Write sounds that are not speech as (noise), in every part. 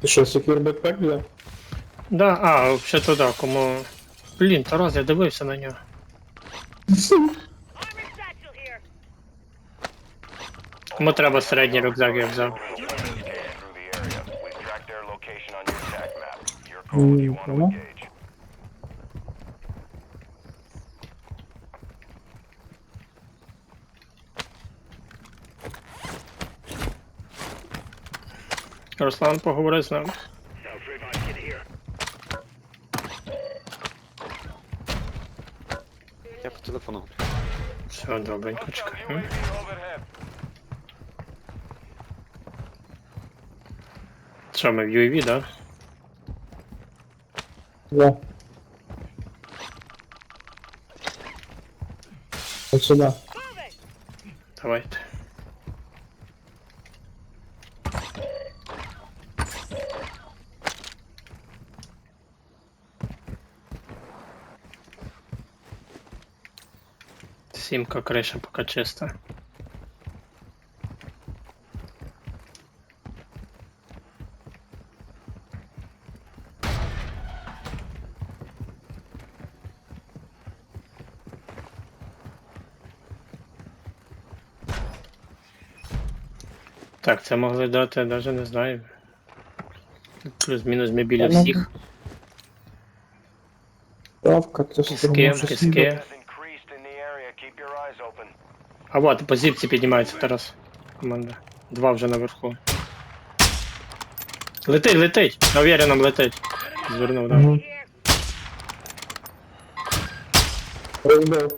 Ти що, секюр бекпек взяв? Да, а, взагалі туди, кому. Блін, Тарас, я дивився на нього. (laughs) call if you want to Mhm. engage. Руслан, поговори з нами. Я по телефону. Все, добренько, чекай. Що, ми в UAV, да? Да. От сюди. Давайте. Сімка криша поки чиста. Так, це могли дати, навіть не знаю. Плюс-мінус ми біля Та всіх. Ставка, це eyes open. А от, по зіпці піднімається Тарас. Команда. Два вже наверху. Летить, летить! На уверенном летить. Звернув, да. Розбив.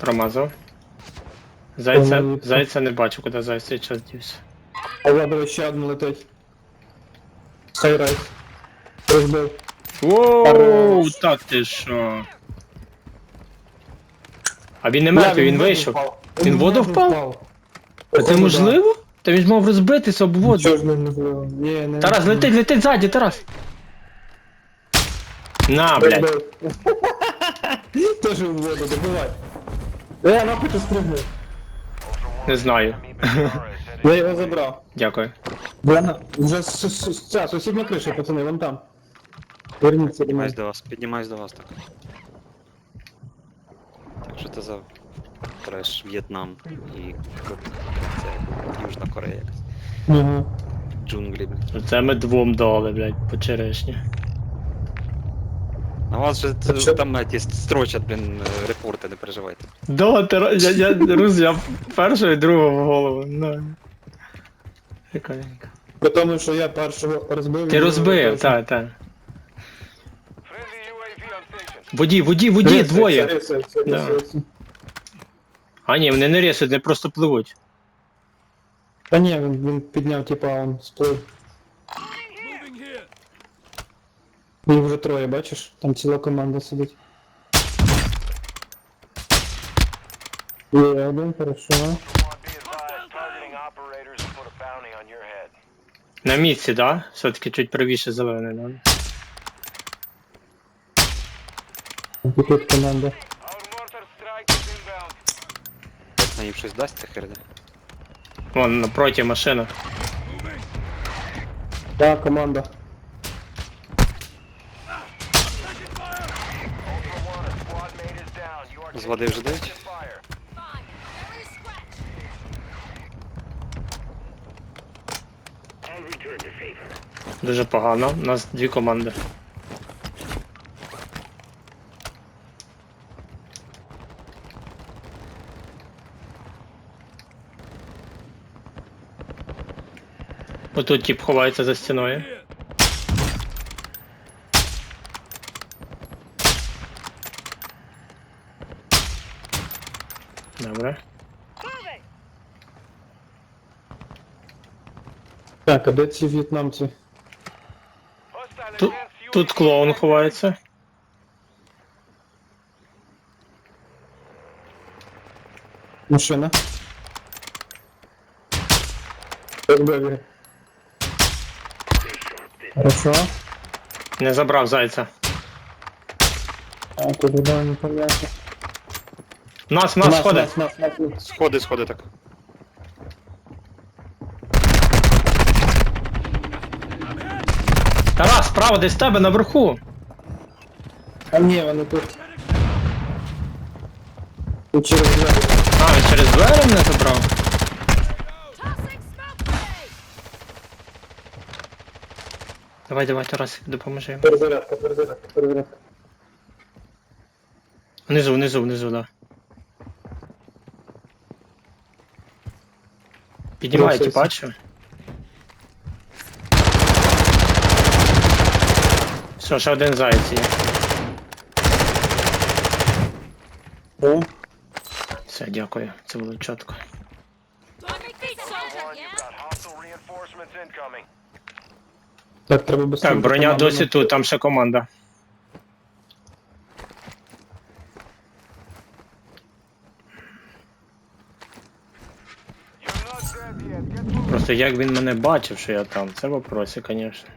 Промазав. Зайця, Промазав. зайця не бачу, куди зайця час дівся. А ладно, ще один летить. Хайрайт. Розбив. Воу, Хорош. та ти що? А він не мертвий, він вийшов. Він в воду впав? А це можливо? Та він ж мав розбитися об воду. Чого ж не можливо? Ні, не. Тарас, летить, летить ззаді, Тарас. На, блядь. Розбив. (laughs) Теж в воду, добивай. Е, нахуй ти спригнув. Не знаю. Я його забрав. Дякую. Блена, вже с- с- с- ця сусідня криша, пацани, вон там. Верніться до Піднімаюсь мене. до вас, піднімаюсь до вас так. Так що це за треш В'єтнам і це Южна Корея якась. Ага. Джунглі. блін. Це ми двом дали, блядь, по черешні. На вас же А т- там ті строчать, блін, е, репорти, не переживайте. Да, Тарас, я, я, Рус, я першого і другого в голову. Ну. Прикольненько. При тому, що я першого розбив. Ти розбив, так, так. Friendly UAV on station. Воді, воді, воді, Рисається, двоє. Да. А ні, вони не рісуть, вони просто пливуть. Та ні, він, він підняв, типа, он сплив. Їх вже троє, бачиш? Там ціла команда сидить. Є один, хорошо. На місці, да? Все-таки чуть правіше зелений, да? Тут команда. На їм щось дасть, це херня. Вон напроти машина. Так, команда. З води вже дають? Дуже погано. У нас дві команди. Отут тип ховається за стіною. Добре. Так, а де ці в'єтнамці? Тут, тут клоун ховається. Машина. Бери. Хорошо. Не забрав зайця. А, тут да, непонятно. Нас, нас сходи. нас, нас, нас, нас. Сходи, сходи так. Тарас, справа десь тебе наверху. А ні, вони тут. Тут через двері. А, він через двері мене забрав. Давай, давай, Тарас, допоможи йому. Перезарядка, перезарядка, перезарядка. Внизу, внизу, внизу, да. Піднімай, Просився. ти Все, ще один заєць є. О, Все, дякую. Це було чітко. Так, треба без Так, броня досі тут, там ще команда. Просто як він мене бачив, що я там, це вопроси, звісно.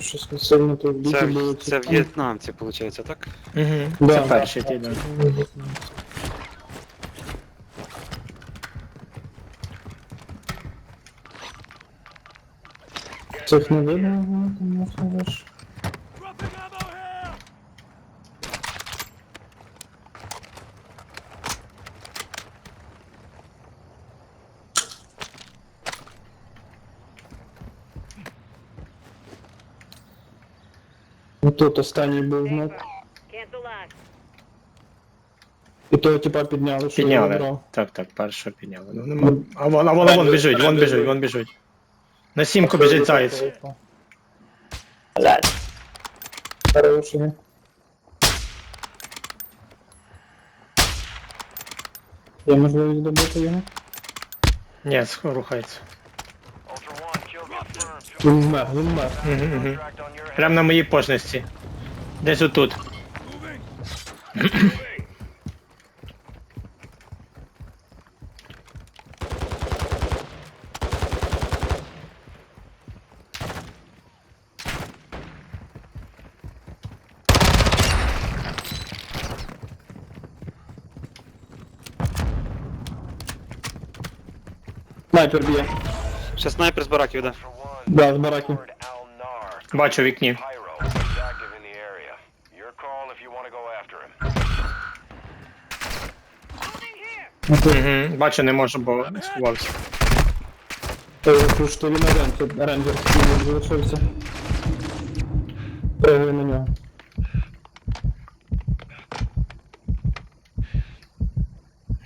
Щось не сильно то біті Це, це в'єтнамці, виходить, так? Угу. Да, Це да. перший ті, да. Цих не видно, ну, можна ж. Ну тут останній був знак. І того типа підняли, що Підняли. вибрав. Так, так, першого підняли. Ну, нема. А вон, а вон, а вон біжить, вон біжить, вон біжить. На сімку біжить заєць. Хороший. Є можливість добити його? Ні, сх- рухається. Він вмер, він вмер. Contract on your head. Прям на моїй почності. Десь отут. Снайпер б'є. Ще снайпер з бараків, да. Ultra One, Да, з бараків. Бачу вікні. Тут Угу. Бачу, не можу, бо сховався. Тому що він тут рейнджер залишився. Пригай на нього.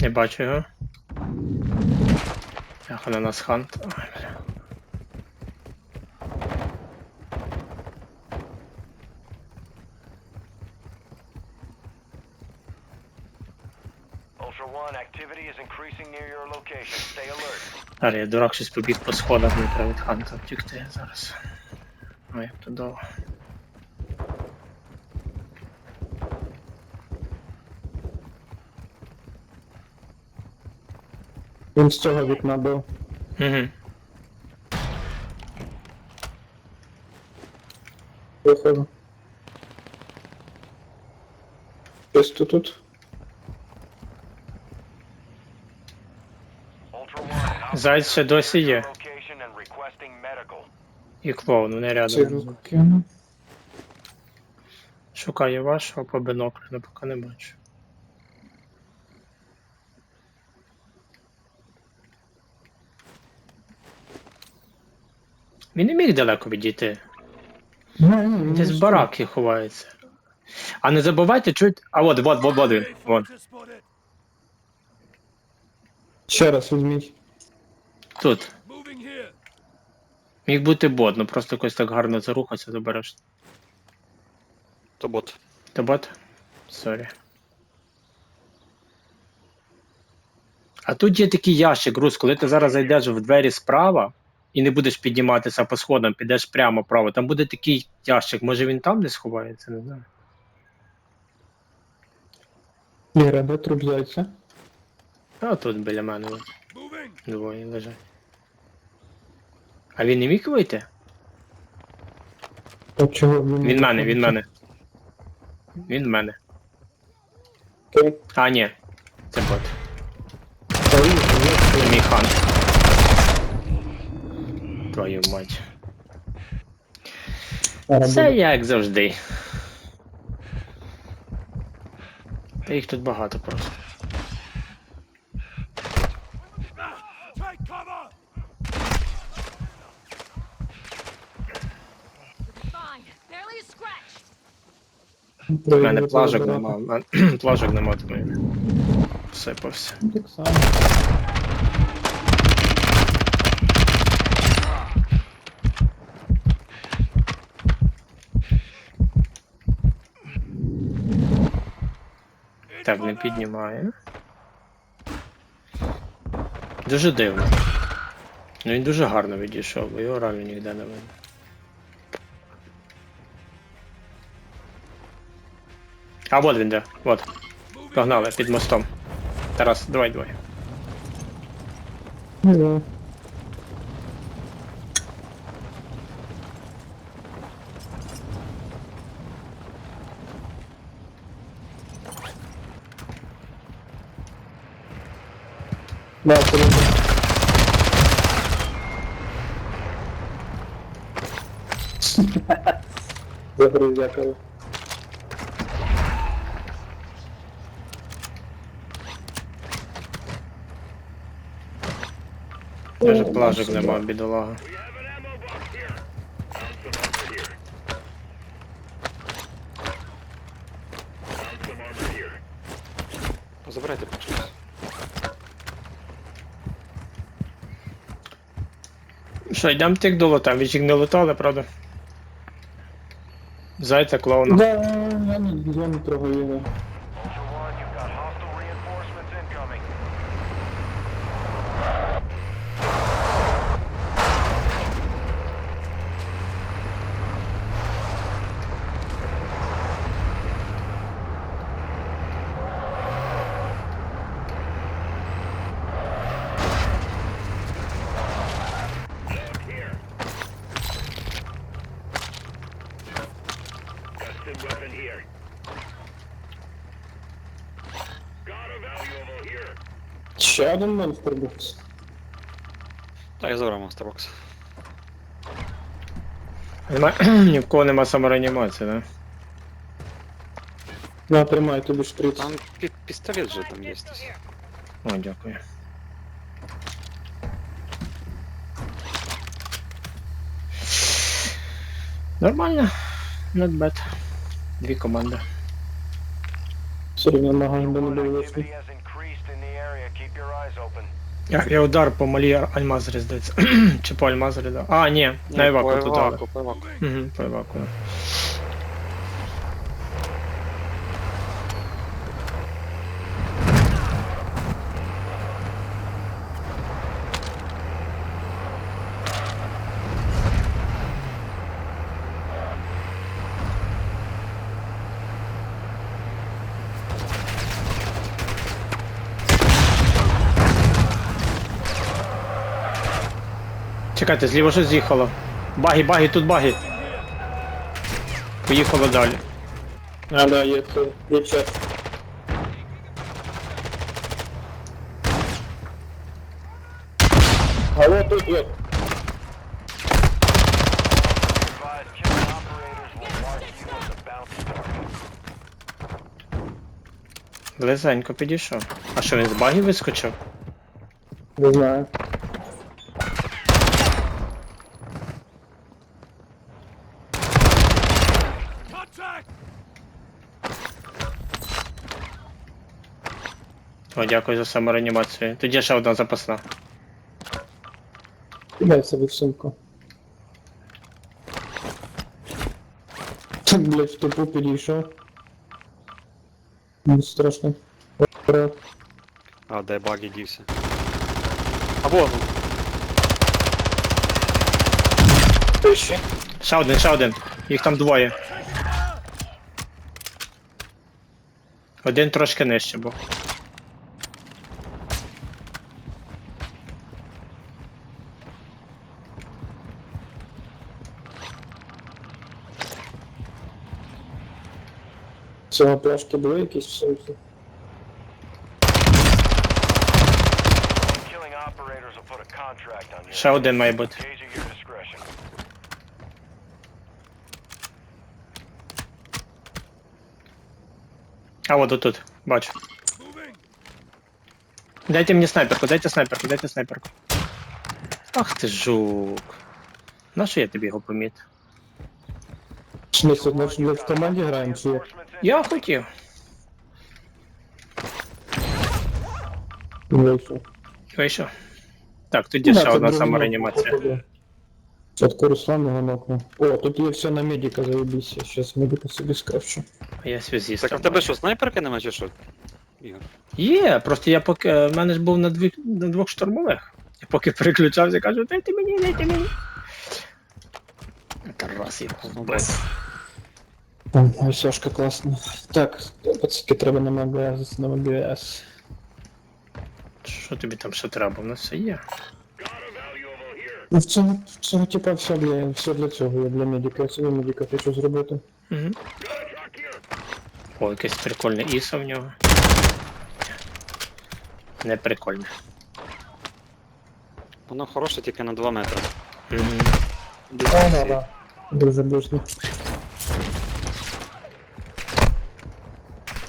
Не бачу його. Яха на нас хант. Ой, бля. Далі я дурак щось побіг по сходах, мені треба від ханта втікти зараз. Ой, як то довго. Він з цього вікна був. Угу. Виходу. Чисто тут. Зайць ще досі є. І клоун, вони Цей рядом. руку. Шукаю вашого по біноклю, але поки не бачу. Він не міг далеко відійти. Ну, ну, ну, Десь в бараки ховається. А не забувайте, чуть. А от, от, от, от він. Вон. Ще раз візьміть. Тут. Міг бути бот, ну просто якось так гарно зарухатися, забереш. То бот. То бот? Сорі. А тут є такий ящик, Рус, коли ти зараз зайдеш в двері справа, і не будеш підніматися по сходам, підеш прямо право. Там буде такий ящик, може він там десь ховається, не знаю. Ліра, де труп зайця? А тут біля мене двоє лежать. А він не міг вийти? А чого він? Він мене, він мене. Він мене. Окей. А, ні. Це бот. Це мій хан. Твою мать. Зараз Все буде. як завжди. Та їх тут багато просто. У мене плажок нема. мене- (clears throat) Плажок нема, тому я всипався. Так само. Так, не піднімає. Дуже дивно. Ну він дуже гарно відійшов, бо його реально ніде не видно. А от він де, от. Погнали під мостом. Тарас, давай, давай. Ну, да. Да, круто. Загруз, Даже плажок нема, бідолага. Забирайте по чомусь. Що, йдемо тих долотам, ви ж їх не лутали, правда? Зайця клоуна. Да, я не, я не трогаю його. Ще один монстр був. Так, я забрав Мастербокс. Нема... (clears throat) Ні в кого нема самореанімації, да? На, тримай тобі шприц. Там пі- пістолет же там є. О, дякую. Нормально. Not bad. Дві команди. Все рівно магазин би не Я, я удар по малій альмазері, здається. (clears throat) Чи по альмазері, да. А, ні, на Іваку тут дали. По Іваку. Угу, по Іваку, да. Чекайте, зліва щось з'їхало. Баги, баги, тут баги. Поїхало далі. А, да, є це. Є час. Алло, тут є. Близенько підійшов. А що він з баги вискочив? Не знаю. О, дякую за самореанімацію. Тоді ще одна запасна. Дай собі в сумку. Так, блядь, в тупу підійшов. Не страшно. Ура. А, де баги дівся. А вон. він. Ще один, ще один. Їх там двоє. Один трошки нижче був. Цього пляшки були якісь в соусі? Killing operators will put a contract on you. Ще один має бути. А от отут, бачу. Дайте мені снайперку, дайте снайперку, дайте снайперку. Ах ти жук. Нащо я тобі його помітив? В смысле, ми ми в команді граємо чи як? Я хотів. Вийшов. Вийшов. Так, тоді ще одна самореанімація. Спочатку Руслан його нокнув. О, тут є все на медика, заебісь. Я щас медика собі скрафчу. А я связіст. Так а в тебе що, снайперки нема чи що? Ігор? Є, просто я поки. е, В мене ж був на, дві, на двох штурмових. Я поки переключався, кажу, дайте мені, дайте мені. Тарас його вбив. Ой, Сашка класно. Так, пацки, треба на МГС, на МГС. Що тобі там ще треба? У нас все є. Ну, в цьому, в цьому типа все для, все для цього, я для медика, я собі медика хочу зробити. Угу. О, якесь прикольне іса в нього. Не прикольне. Воно хороше тільки на 2 метри. Угу. Дистанції. Дуже близько.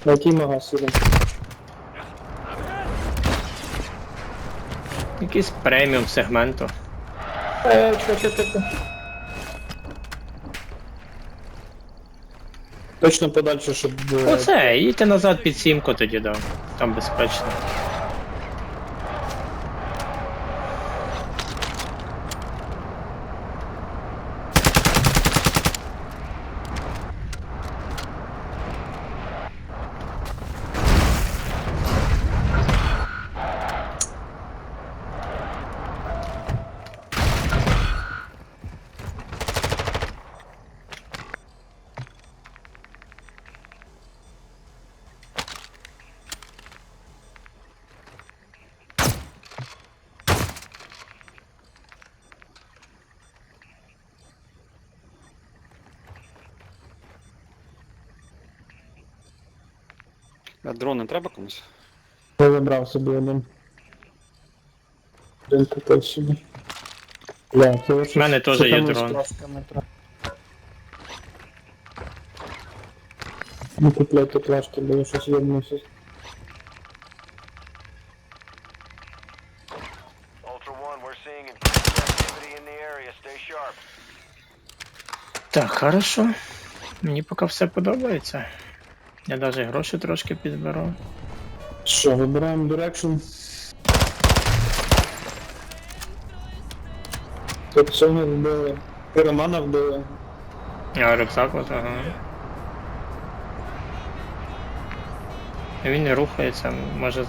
На який сюди. Якийсь преміум сегменту. Е, чекай, чекай, чекай. Точно подальше, щоб... е, Оце, їдьте назад під сімку тоді, да. Там безпечно. А дрон не треба комусь? Я вибрав собі один. Один купив собі. Бля, це ось В мене що теж там є із дрон. пляшками треба. Не купляйте пляшки, бо я щось єднуся. Ultra One, we're seeing increased activity in the area. Stay sharp. Так, хорошо. Мені поки все подобається. Я навіть гроші трошки підберу. Що, вибираємо direction. Тут цього вбили. Піромана вбили. А рюкзак от, ага. Він не рухається, може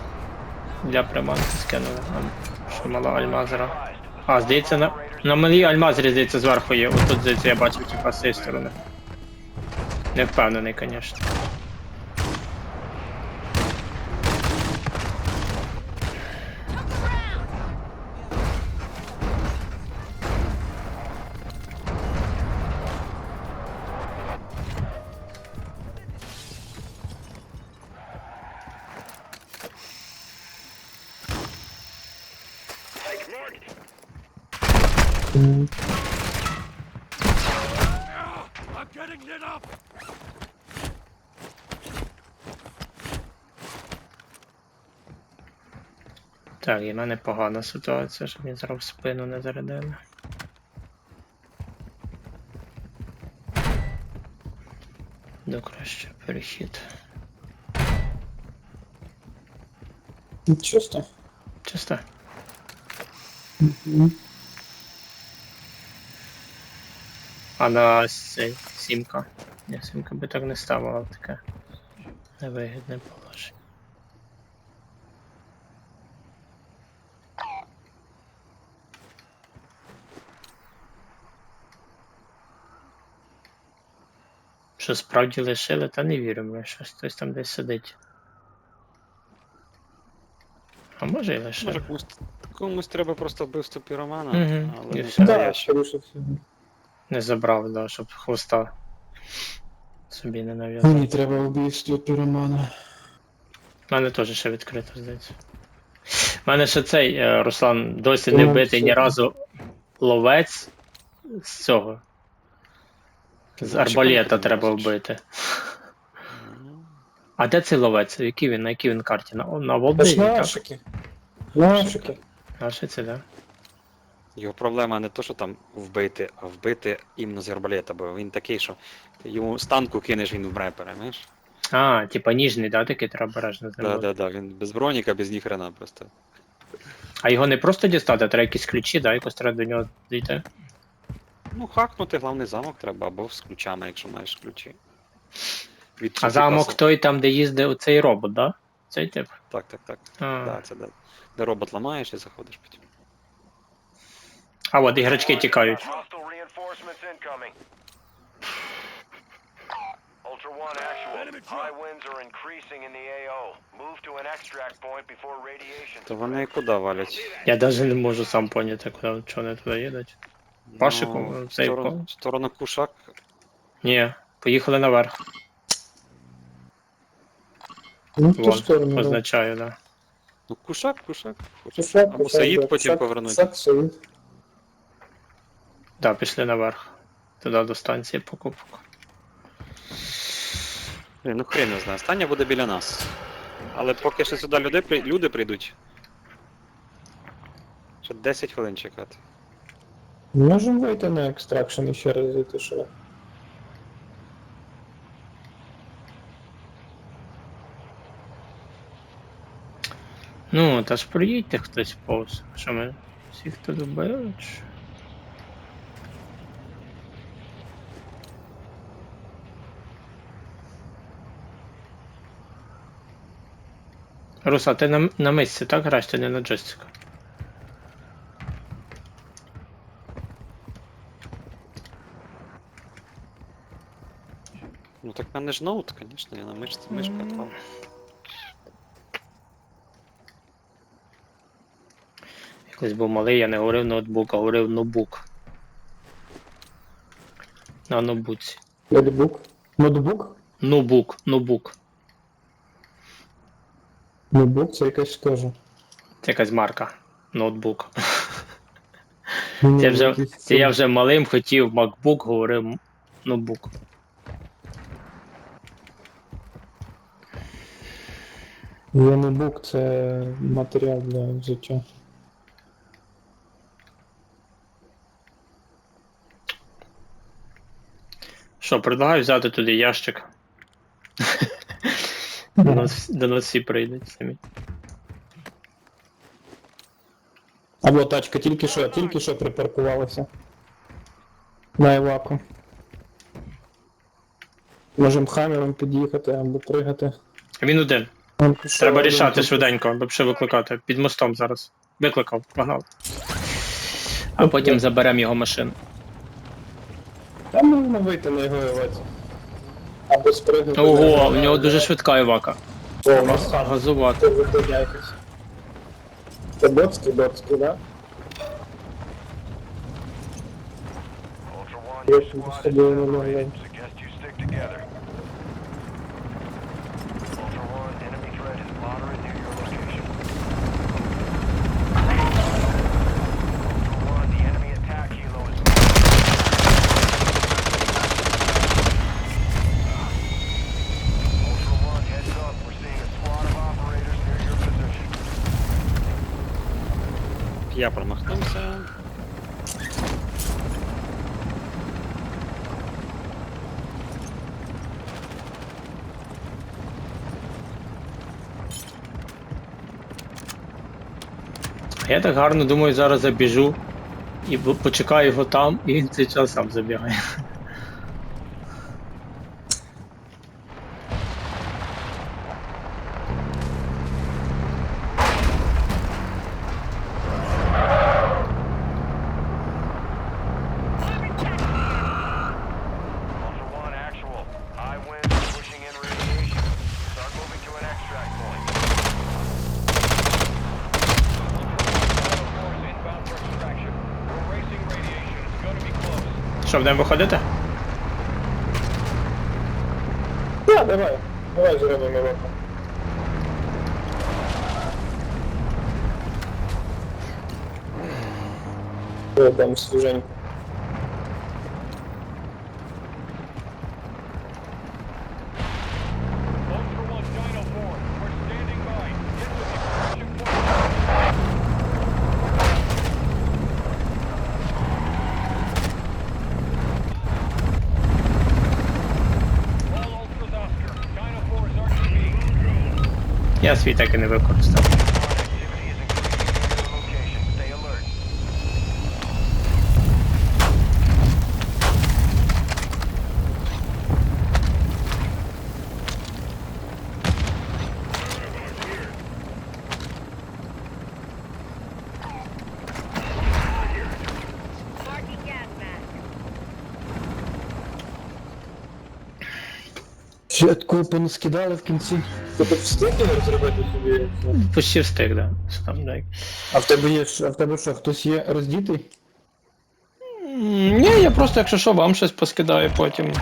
для приманки скинули. А, Що мала альмазера. А, здається, на, на малій альмазері, здається, зверху є. Отут, здається, я бачив, типа з цієї сторони. Не впевнений, звісно. Так, і в мене погана ситуація, що мені зараз в спину не зарядили. До краще перехід. Чисто. Чисто. А на цей сімка. Ні, сімка би так не ставила в таке невигідне положення. Що справді лишили, та не вірю, ми щось хтось там десь сидить. А може і лишили. Може комусь, комусь треба просто вбивство піромана, Мгм, але і не все. Да, настояще. скоріше всього. Не забрав, да, щоб хвоста собі не нав'язав. Мені треба вбивство піромана. У мене теж ще відкрито, здається. У мене ще цей е, Руслан досі не вбитий ні разу ловець з цього. З арбалета треба вбити. А де цей ловець? Який він? На якій він карті? На, на Це ж так? нашики. Нашики. Наші це, да? Його проблема не то, що там вбити, а вбити іменно з арбалета, бо він такий, що ти йому з танку кинеш, він вмре, перемеш? А, типа ніжний, да, такий треба обережно з ним Да, да, да, він без броніка, без ніхрена просто. А його не просто дістати, а треба якісь ключі, да, якось треба до нього дійти. Ну, хакнути главний замок треба, або з ключами, якщо маєш ключі. Від А замок той там, де їздить оцей робот, да? Цей тип? Так, так, так. А, Да, це де, де робот ламаєш і заходиш потім. А от іграчки тікають. То вони куди валять? Я навіть не можу сам поняти, куди чого вони туди їдуть. Пашику, Ну, цей сторону, сторону кушак. Ні, поїхали наверх. Ну, Вон, сторону. да. позначаю, да. Ну, кушак, кушак. Кусак, Або кусак, Саїд да, потім кусак, повернуть. Саїд. Да, пішли наверх. Туди до станції покупок. Блін, ну хрен не знаю. Стання буде біля нас. Але поки що сюди люди, при- люди прийдуть. Ще 10 хвилин чекати. Можемо вийти на екстракшн і ще раз зайти, що. Ну, та ж проїдьте хтось повз. Що ми всіх тут вбили? чи що? Руса, ти на, на мисці, так граєш, ти не на джойстику? Ну так в мене ж ноут, звісно, я на мишці мишка там. Якось був малий, я не говорив ноутбук, а говорив ноутбук. На ноутбуці. Ноутбук. Ноутбук? Ноутбук, ноутбук. Ноутбук це якась теж. Це якась марка. Ноутбук. Ну, Це, вже, це я вже малим хотів MacBook, говорив ноутбук. Я ноутбук це матеріал для взуття. Що, предлагаю взяти туди ящик. До нас, до нас всі прийдуть самі. Або тачка тільки що, тільки що припаркувалася. На Іваку. Можемо хамером під'їхати або пригати. Він один. Пішов Треба один рішати швиденько, бо ще викликати. Під мостом зараз. Викликав, погнав. А потім заберемо його машину. Там можна вийти на його Іваці. Або спригнути. Ого, у нього дуже швидка івака. О. Газувати. Це боцки, боцький, да? Я ще собі squad is сидів Я промахнувся. Я так гарно думаю, зараз забіжу і почекаю його там, і він цей час сам забігає. Що, будемо виходити? Так, давай. Давай зробимо його. О, там свіженько. Свій так і не використав. Такого понаскидали в кінці. Ти тут встигли розробити собі? Почти встиг, да. Там, дай. А в тебе є а в тебе що, хтось є роздітий? Ні, я просто, якщо що, вам щось поскидаю потім.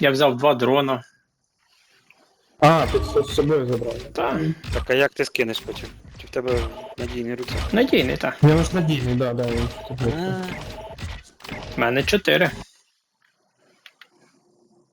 Я взяв два дрона. А, ти це з собою забрав. Та, Так а як ти скинеш потім? Чи в тебе надійний рюкзак? надійний, так. Я ваш надійний, да, да. він тут. У мене чотири.